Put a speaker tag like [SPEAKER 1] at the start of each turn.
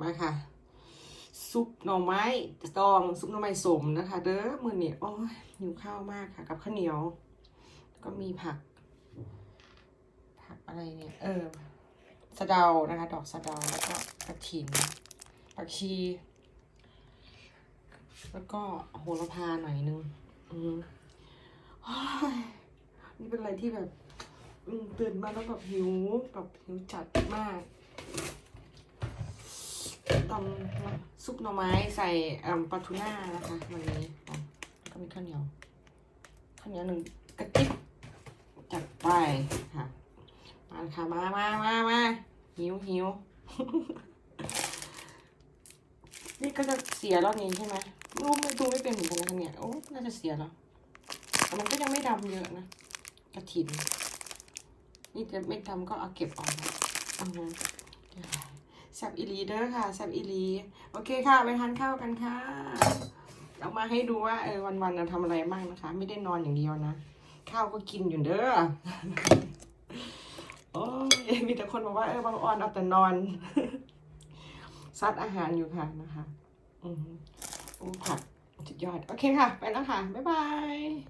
[SPEAKER 1] มาค่ะ ซุปหน่อไม้ตองซุปหน่อไม้สมนะคะ เด้อมือเนี่ยโอ้ยหิวข้าวมากค่ะ กับข้าวเหนียว ก็มีผัก ผักอะไรเนี่ย เออสะเดานะคะ ดอกสะเดาแล้วก็กระถินผักชี แล้วก็โหระพาหน่อยนึง อืมนี่เป็นอะไรที่แบบตื่นมาแล้วแบบหิวแบบหิวจัดมาก ตำซุปหน่อไม้ใส่อปลาทูน่านะคะวันนี้ก็มีข้าวเหนียวข้าวเหนียวหนึ่งกระติบจัดไปค่ะมาค่ะมามามามาหิวหิวนี่ก็จะเสียแล้วนี่ใช่ไหมรูปไม่ดูไม่เป็นเหมือนกันนะคะเนี่ยโอ้น่าจะเสียแล้วแต่มันก็ยังไม่ดำเยอะนะกระถิน นี่จะไม่ทำก็เอาเก็บออกนะอือ แซบอีลีเด้อค่ะแซบอีลี โอเคค่ะ ไปทานข้าวกันค่ะเอามาให้ดูว่าเออวันๆเราทำอะไรบ้างนะคะ ไม่ได้นอนอย่างเดียวนะ ข้าวก็กินอยู่เด้อโอ้ยมีแต่คนบอกว่าเออบางออนเอาแต่นอน ซัดอาหารอยู่ค่ะนะคะอือโอ้ผักสุดยอด โอเคค่ะ ไปแล้วค่ะ บ๊ายบาย